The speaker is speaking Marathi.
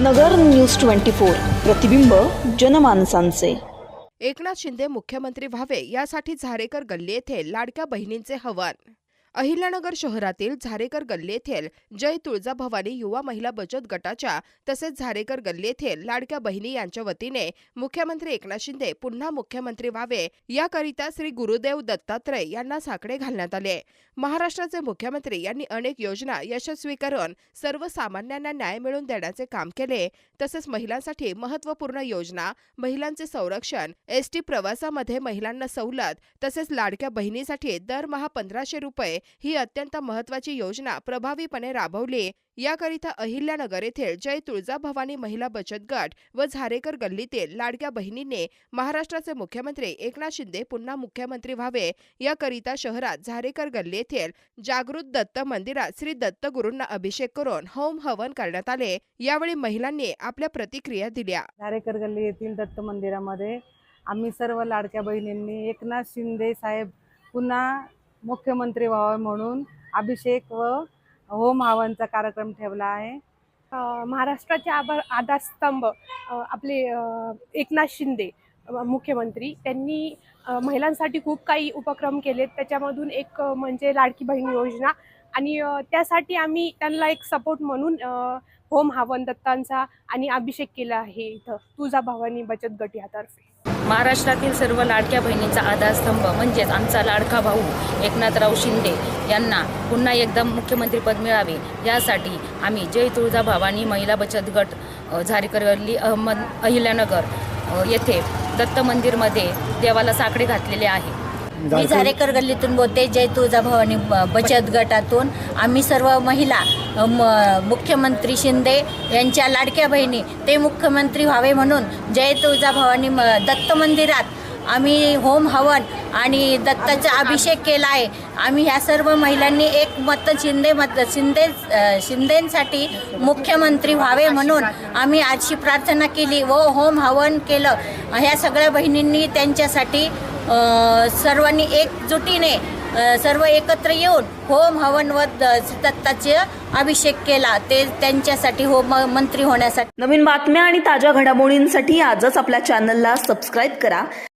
नगर न्यूज ट्वेंटी फोर. प्रतिबिंब जनमानसांचे. एकनाथ शिंदे मुख्यमंत्री व्हावे यासाठी झारेकर गल्ली येथे लाडक्या बहिणींचे हवन अहिल्यानगर शहरातील झारेकर गल्ली येथील जय तुळजाभवानी युवा महिला बचत गटाच्या तसेच झारेकर गल्ली येथील लाडक्या बहिणी यांच्या वतीने मुख्यमंत्री एकनाथ शिंदे पुन्हा मुख्यमंत्री व्हावे याकरिता श्री गुरुदेव दत्तात्रय यांना साकडे घालण्यात आले. महाराष्ट्राचे मुख्यमंत्री यांनी अनेक योजना यशस्वी करून सर्वसामान्यांना न्याय मिळवून देण्याचे काम केले. तसेच महिलांसाठी महत्त्वपूर्ण योजना महिलांचे संरक्षण एसटी प्रवासामध्ये महिलांना सवलत तसेच लाडक्या बहिणीसाठी दरमहा पंधराशे रुपये ही अत्यंत महत्त्वाची योजना प्रभावीपणे राबवली. याकरिता अहिल्यानगर येथील जय तुळजाभवानी महिला बचत गट व झारेकर गल्लीतील लाडक्या बहिणींनी महाराष्ट्राचे मुख्यमंत्री एकनाथ शिंदे पुन्हा मुख्यमंत्री व्हावे. याकरिता शहरात झारेकर गल्ली येथील जागृत दत्त मंदिरात श्री दत्त गुरूंना अभिषेक करून होम हवन करण्यात आले. यावेळी महिलांनी आपल्या प्रतिक्रिया दिल्या. झारेकर गल्ली येथील दत्त मंदिरामध्ये आम्ही सर्व लाडक्या बहिणींनी एकनाथ शिंदे साहेब पुन्हा मुख्यमंत्री व्हावं म्हणून अभिषेक व होम हवनचा कार्यक्रम ठेवला आहे. महाराष्ट्राचे आभार आधारस्तंभ आपले एकनाथ शिंदे मुख्यमंत्री त्यांनी महिलांसाठी खूप काही उपक्रम केलेत. त्याच्यामधून एक म्हणजे लाडकी बहीण योजना आणि त्यासाठी आम्ही त्यांना एक सपोर्ट म्हणून होम हवन दत्तांचा आणि अभिषेक केला आहे इथं. तुळजा भवानी बचत गट यातर्फे. महाराष्ट्रातील सर्व लाडक्या बहिणींचा आधारस्तंभ म्हणजेच आमचा लाडका भाऊ एकनाथराव शिंदे यांना पुन्हा एकदा मुख्यमंत्रीपद मिळावे. यासाठी आम्ही जय तुळजा भावानी महिला बचत गट अ, अहमद अहिल्यानगर येथे दत्त मंदिरमध्ये देवाला साकडे घातलेले आहे. मी झारेकर गल्लीतून बोलते जय तुळजाभवानी ब- बचत गटातून. आम्ही सर्व महिला म- मुख्यमंत्री शिंदे यांच्या लाडक्या बहिणी ते मुख्यमंत्री व्हावे म्हणून जय तुळजाभवानी म- दत्त मंदिरात आम्ही होम हवन आणि दत्ताचा अभिषेक केला आहे. आम्ही ह्या सर्व महिलांनी एक मत शिंदे मत शिंदे शिंदेसाठी मुख्यमंत्री व्हावे म्हणून आम्ही आजची प्रार्थना केली व होम हवन केलं. ह्या सगळ्या बहिणींनी त्यांच्यासाठी सर्वांनी एकजुटीने सर्व एकत्र येऊन होम हवन व दत्ताचे अभिषेक केला. ते त्यांच्यासाठी होम मंत्री होण्यासाठी. नवीन बातम्या आणि ताज्या घडामोडींसाठी आजच आपल्या चॅनलला सबस्क्राईब करा.